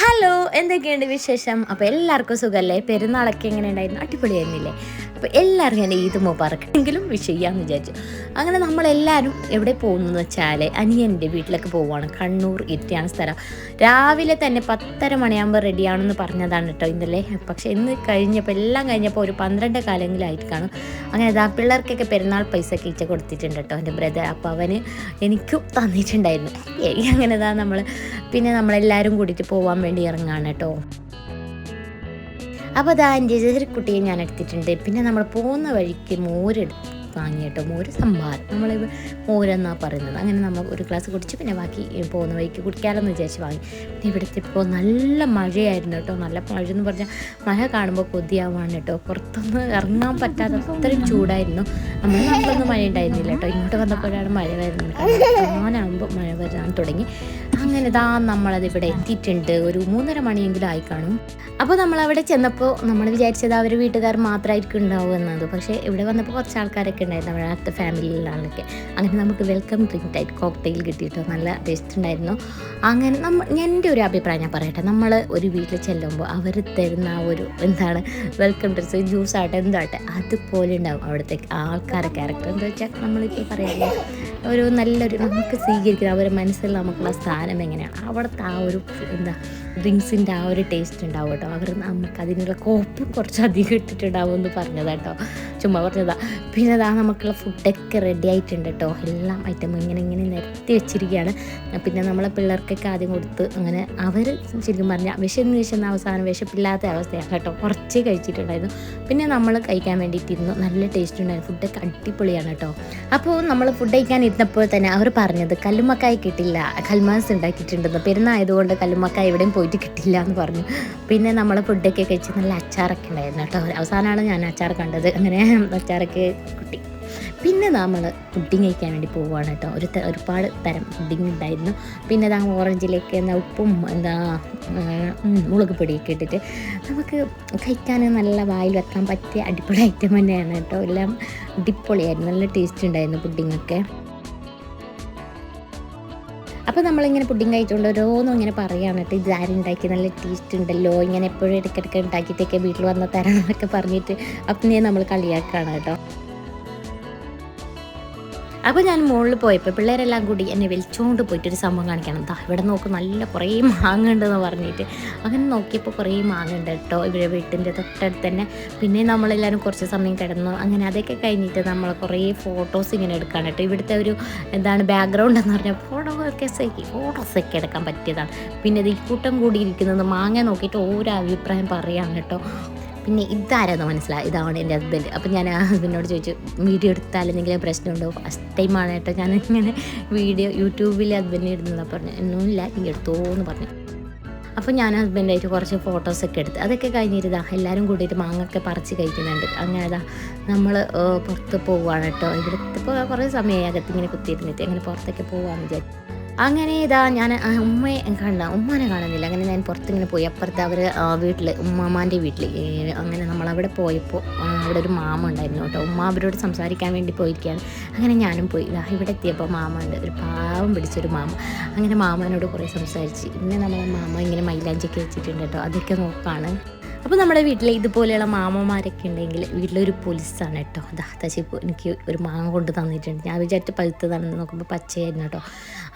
Hello എന്തൊക്കെയുണ്ട് വിശേഷം? അപ്പോൾ എല്ലാവർക്കും സുഖമല്ലേ പെരുന്നാളൊക്കെ എങ്ങനെ ഉണ്ടായിരുന്നു? അടിപൊളിയായിരുന്നില്ലേ അപ്പോൾ എല്ലാവർക്കും എന്റെ ഈദ് മുബാറക്കെങ്കിലും വിഷ് ചെയ്യാമെന്ന് വിചാരിച്ചു. അങ്ങനെ നമ്മളെല്ലാവരും എവിടെ പോകുന്നു വെച്ചാൽ അനിയന്റെ വീട്ടിലേക്ക് പോവുകയാണ് കണ്ണൂർ ഇരിട്ടിയാണ് സ്ഥലം. രാവിലെ തന്നെ പത്തര മണിയാകുമ്പോൾ റെഡിയാണെന്ന് പറഞ്ഞതാണ് കേട്ടോ ഇന്നലെ. പക്ഷേ ഇന്ന് കഴിഞ്ഞപ്പോൾ എല്ലാം കഴിഞ്ഞപ്പോൾ ഒരു പന്ത്രണ്ട് കാലങ്ങളിലായിട്ട് കാണും അങ്ങനെ ഇതാ പിള്ളേർക്കൊക്കെ പെരുന്നാൾ പൈസ ഒക്കെ ഇച്ച കൊടുത്തിട്ടുണ്ട് കേട്ടോ എന്റെ ബ്രദർ. അപ്പോൾ അവന് എനിക്കും തന്നിട്ടുണ്ടായിരുന്നു. അങ്ങനെ ഇതാ നമ്മൾ പിന്നെ നമ്മളെല്ലാവരും കൂടിയിട്ട് പോകാൻ വേണ്ടി ഇറങ്ങാണ് കേട്ടോ. അപ്പോൾ അതാ എന്റെ ചെറുക്കുട്ടിയെ ഞാൻ എടുത്തിട്ടുണ്ട്. പിന്നെ നമ്മൾ പോകുന്ന വഴിക്ക് മോരെടുത്ത് വാങ്ങി കേട്ടോ മോര് സംഭാരം നമ്മൾ മോരെന്നാണ് പറയുന്നത്. അങ്ങനെ നമ്മൾ ഒരു ഗ്ലാസ് കുടിച്ച് പിന്നെ ബാക്കി പോകുന്ന വഴിക്ക് കുടിക്കാമെന്ന് വിചാരിച്ച് വാങ്ങി. പിന്നെ ഇവിടുത്തെ ഇപ്പോൾ നല്ല മഴയായിരുന്നു കേട്ടോ. നല്ല മഴ എന്ന് പറഞ്ഞാൽ മഴ കാണുമ്പോൾ കൊതിയാവാണ് കേട്ടോ. പുറത്തൊന്ന് ഇറങ്ങാൻ പറ്റാത്ത അത്രയും ചൂടായിരുന്നു. നമ്മൾ നമ്മളൊന്നും മഴ ഉണ്ടായിരുന്നില്ല കേട്ടോ. ഇങ്ങോട്ട് വന്നപ്പോഴാണ് മഴ വരുന്നത്. ഞാനാകുമ്പോൾ മഴ വരാൻ തുടങ്ങി. അങ്ങനെ ഇതാ നമ്മളത് ഇവിടെ എത്തിയിട്ടുണ്ട്. ഒരു മൂന്നര മണിയെങ്കിലും ആയി കാണും. അപ്പോൾ നമ്മൾ അവിടെ ചെന്നപ്പോൾ നമ്മൾ വിചാരിച്ചത് അവർ വീട്ടുകാർ മാത്രമായിരിക്കും ഉണ്ടാവുമെന്നത് പക്ഷേ ഇവിടെ വന്നപ്പോൾ കുറച്ച് ആൾക്കാരൊക്കെ ഉണ്ടായിരുന്നു നമ്മുടെ അടുത്ത ഫാമിലിയിലാണൊക്കെ അങ്ങനെ നമുക്ക് വെൽക്കം ഡ്രിങ്ക് ആയിട്ട് കോക്ടെയിൽ കിട്ടിയിട്ടോ നല്ല ടേസ്റ്റ് ഉണ്ടായിരുന്നു. അങ്ങനെ നമ്മൾ എന്റെ ഒരു അഭിപ്രായം ഞാൻ പറയട്ടെ. നമ്മൾ ഒരു വീട്ടിൽ ചെല്ലുമ്പോൾ അവർ തരുന്ന ആ ഒരു എന്താണ് വെൽക്കം ഡ്രിങ്ക്സ് ജ്യൂസ് ആട്ടെ എന്താട്ടെ അതുപോലെ ഉണ്ടാവും അവിടുത്തെ ആൾക്കാരെ ക്യാരക്ടർ എന്താ വെച്ചാൽ നമ്മളിപ്പോൾ പറയുന്നത് ഒരു നല്ലൊരു നമുക്ക് സ്വീകരിക്കുന്ന അവരുടെ മനസ്സിൽ നമുക്കുള്ള സ്ഥാനം എങ്ങനെയാണ് അവിടുത്തെ ആ ഒരു എന്താ ഡ്രിങ്ക്സിന്റെ ആ ഒരു ടേസ്റ്റ് ഉണ്ടാവും കേട്ടോ. അവർ നമുക്ക് അതിനുള്ള കോപ്പും കുറച്ച് അധികം ഇട്ടിട്ടുണ്ടാവും എന്ന് പറഞ്ഞതാ കേട്ടോ. ചുമ്മാ പറഞ്ഞതാ. പിന്നെ അതാ നമുക്കുള്ള ഫുഡൊക്കെ റെഡി ആയിട്ടുണ്ട് കേട്ടോ. എല്ലാം ഐറ്റം ഇങ്ങനെ ഇങ്ങനെ നിരത്തി വെച്ചിരിക്കുകയാണ്. പിന്നെ നമ്മളെ പിള്ളേർക്കൊക്കെ ആദ്യം കൊടുത്ത് അങ്ങനെ അവർ ശരിക്കും പറഞ്ഞാൽ വിശന്ന് വിശന്ന് അവസാനം വിശപ്പില്ലാത്ത അവസ്ഥയാണ് കേട്ടോ. കുറച്ച് കഴിച്ചിട്ടുണ്ടായിരുന്നു. പിന്നെ നമ്മൾ കഴിക്കാൻ വേണ്ടിയിട്ടിരുന്നു. നല്ല ടേസ്റ്റ് ഉണ്ടായിരുന്നു. ഫുഡൊക്കെ അടിപൊളിയാണ് കേട്ടോ. അപ്പോൾ നമ്മൾ ഫുഡ് കഴിക്കാൻ ഇരുന്നപ്പോൾ തന്നെ അവർ പറഞ്ഞത് കല്ലുമ്മക്കായി കിട്ടില്ല. കൽമാസ് ഉണ്ടാക്കിയിട്ടുണ്ടെന്ന്. പെരുന്നായതുകൊണ്ട് കല്ലുമ്മക്കായി എവിടെയും പോയിട്ട് കിട്ടില്ല എന്ന് പറഞ്ഞു. പിന്നെ നമ്മൾ ഫുഡൊക്കെ കഴിച്ച് നല്ല അച്ചാറൊക്കെ ഉണ്ടായിരുന്നു കേട്ടോ. അവസാനമാണ് ഞാൻ അച്ചാർ കണ്ടത്. അങ്ങനെ അച്ചാറൊക്കെ കിട്ടി. പിന്നെ നമ്മൾ പുഡിങ് കഴിക്കാൻ വേണ്ടി പോവുകയാണ് കേട്ടോ. ഒരു ഒരുപാട് തരം പുഡിങ് ഉണ്ടായിരുന്നു. പിന്നെ ഇതാ ഓറഞ്ചിലേക്ക് എന്താ ഉപ്പും എന്താ മുളക് പൊടിയൊക്കെ ഇട്ടിട്ട് നമുക്ക് കഴിക്കാൻ നല്ല വായിൽ വെക്കാൻ പറ്റിയ അടിപൊളി ഐറ്റം തന്നെയാണ് കേട്ടോ. എല്ലാം അടിപൊളിയായിരുന്നു. നല്ല ടേസ്റ്റ് ഉണ്ടായിരുന്നു പുഡിങ്ങൊക്കെ അപ്പോൾ നമ്മളിങ്ങനെ പുഡിങ് കഴിച്ചുകൊണ്ട് ഓരോന്നും ഇങ്ങനെ പറയുകയാണ് കേട്ടോ. ഇത് നല്ല ടേസ്റ്റ് ഉണ്ടല്ലോ. ഇങ്ങനെ എപ്പോഴും ഇടയ്ക്കിടയ്ക്ക് ഉണ്ടാക്കിയിട്ടൊക്കെ വീട്ടിൽ വന്ന് തരണം എന്നൊക്കെ പറഞ്ഞിട്ട് അപ്പം നമ്മൾ കളിയാക്കുകയാണ് കേട്ടോ. അപ്പോൾ ഞാൻ മുകളിൽ പോയപ്പോൾ പിള്ളേരെല്ലാം കൂടി എന്നെ വലിച്ചുകൊണ്ട് പോയിട്ടൊരു സംഭവം കാണിക്കണം. ദാ ഇവിടെ നോക്ക് നല്ല കുറേ മാങ്ങ ഉണ്ടെന്ന് പറഞ്ഞിട്ട്. അങ്ങനെ നോക്കിയപ്പോൾ കുറേ മാങ്ങ ഉണ്ട് കേട്ടോ. ഇവരെ വീട്ടിന്റെ തൊട്ടടുത്ത് തന്നെ. പിന്നെ നമ്മളെല്ലാവരും കുറച്ച് സമയം കിടന്നു. അങ്ങനെ അതൊക്കെ കഴിഞ്ഞിട്ട് നമ്മൾ കുറേ ഫോട്ടോസ് ഇങ്ങനെ എടുക്കാൻ കേട്ടോ. ഇവിടുത്തെ ഒരു എന്താണ് ബാക്ക്ഗ്രൗണ്ട് എന്ന് പറഞ്ഞാൽ ഫോട്ടോസൊക്കെ ഫോട്ടോസൊക്കെ എടുക്കാൻ പറ്റിയതാണ്. പിന്നെ ഇത് ഈ കൂട്ടം കൂടി ഇരിക്കുന്നത് മാങ്ങ നോക്കിയിട്ട് ഓരോ അഭിപ്രായം പറയാം കേട്ടോ. പിന്നെ ഇതാരാന്ന് മനസ്സിലായി. ഇതാണ് എന്റെ ഹസ്ബൻഡ് അപ്പം ഞാൻ ആ ഹസ്ബൻഡിനോട് ചോദിച്ചു വീഡിയോ എടുത്താൽ എന്തെങ്കിലും പ്രശ്നമുണ്ടോ? ഫസ്റ്റ് ടൈമാണ് കേട്ടോ ഞാൻ ഇങ്ങനെ വീഡിയോ യൂട്യൂബിൽ ഹസ്ബൻഡ് ഇടുന്നതാണ് പറഞ്ഞു ഒന്നുമില്ല നീ എടുത്തോന്ന് പറഞ്ഞു. അപ്പോൾ ഞാൻ ഹസ്ബൻഡായിട്ട് കുറച്ച് ഫോട്ടോസൊക്കെ എടുത്ത് അതൊക്കെ കഴിഞ്ഞിരുതാ എല്ലാവരും കൂടിയിട്ട് മാങ്ങൊക്കെ പറിച്ച് കഴിക്കുന്നുണ്ട്. അങ്ങനെ അതാ നമ്മൾ പുറത്ത് പോവുകയാണ് കേട്ടോ. ഇവിടുത്തെ കുറേ സമയമായി അകത്ത് ഇങ്ങനെ കുത്തിയിരുന്നിട്ട് അങ്ങനെ പുറത്തൊക്കെ പോകാമെന്ന് വിചാരിച്ചു. അങ്ങനെ ഇതാ ഞാൻ ഉമ്മയെ കണ്ട ഉമ്മാനെ കാണുന്നില്ല. അങ്ങനെ ഞാൻ പുറത്തിങ്ങനെ പോയി. അപ്പുറത്ത് അവർ വീട്ടിൽ ഉമ്മാമാന്റെ വീട്ടിൽ അങ്ങനെ നമ്മളവിടെ പോയപ്പോൾ അവിടെ ഒരു മാമ ഉണ്ടായിരുന്നു കേട്ടോ. ഉമ്മ അവരോട് സംസാരിക്കാൻ വേണ്ടി പോയിരിക്കുകയാണ്. അങ്ങനെ ഞാനും പോയി. ഇതാ ഇവിടെ എത്തിയപ്പോൾ മാമ ഉണ്ട്. ഒരു പാവം പിടിച്ചൊരു മാമ. അങ്ങനെ മാമനോട് കുറേ സംസാരിച്ച്. പിന്നെ നമ്മളെ മാമ ഇങ്ങനെ മൈലാഞ്ചൊക്കെ വെച്ചിട്ടുണ്ട് കേട്ടോ. അതൊക്കെ നോക്കാണ്. അപ്പോൾ നമ്മുടെ വീട്ടിൽ ഇതുപോലെയുള്ള മാമന്മാരൊക്കെ ഉണ്ടെങ്കിൽ വീട്ടിലൊരു പോലീസാണ് കേട്ടോ. അതാ തശിപ്പ് എനിക്ക് ഒരു മാങ്ങ കൊണ്ട് തന്നിട്ടുണ്ട്. ഞാൻ വിചാരിച്ച പഴുത്തതാണെന്ന് നോക്കുമ്പോൾ പച്ചയായിരുന്നു കേട്ടോ.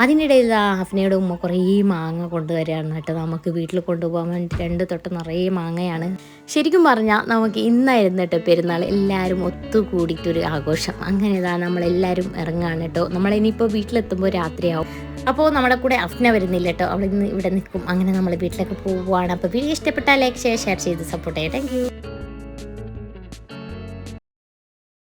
അതിനിടയിൽ ഹഫ്നയുടെ ഉമ്മ കുറേ മാങ്ങ കൊണ്ടുവരികയാണ് കേട്ടോ. നമുക്ക് വീട്ടിൽ കൊണ്ടുപോകാൻ വേണ്ടി രണ്ട് തൊട്ട് നിറയെ മാങ്ങയാണ് ശരിക്കും പറഞ്ഞാൽ നമുക്ക് ഇന്നായിരുന്നു കേട്ടോ പെരുന്നാൾ എല്ലാവരും ഒത്തുകൂടിയിട്ടൊരു ആഘോഷം. അങ്ങനെ ഇതാ നമ്മളെല്ലാവരും ഇറങ്ങാണ് കേട്ടോ നമ്മളിനിയിപ്പോൾ വീട്ടിലെത്തുമ്പോൾ രാത്രിയാവും. അപ്പോൾ നമ്മുടെ കൂടെ അഫ്ന വരുന്നില്ല കേട്ടോ അവൾ ഇന്ന് ഇവിടെ നിൽക്കും. അങ്ങനെ നമ്മൾ വീട്ടിലേക്ക് പോവുകയാണ് അപ്പോൾ വീഡിയോ ഇഷ്ടപ്പെട്ടാൽ ലൈക്ക് ഷെയർ ഷെയർ ചെയ്ത് സപ്പോർട്ട് ചെയ്യാം. താങ്ക്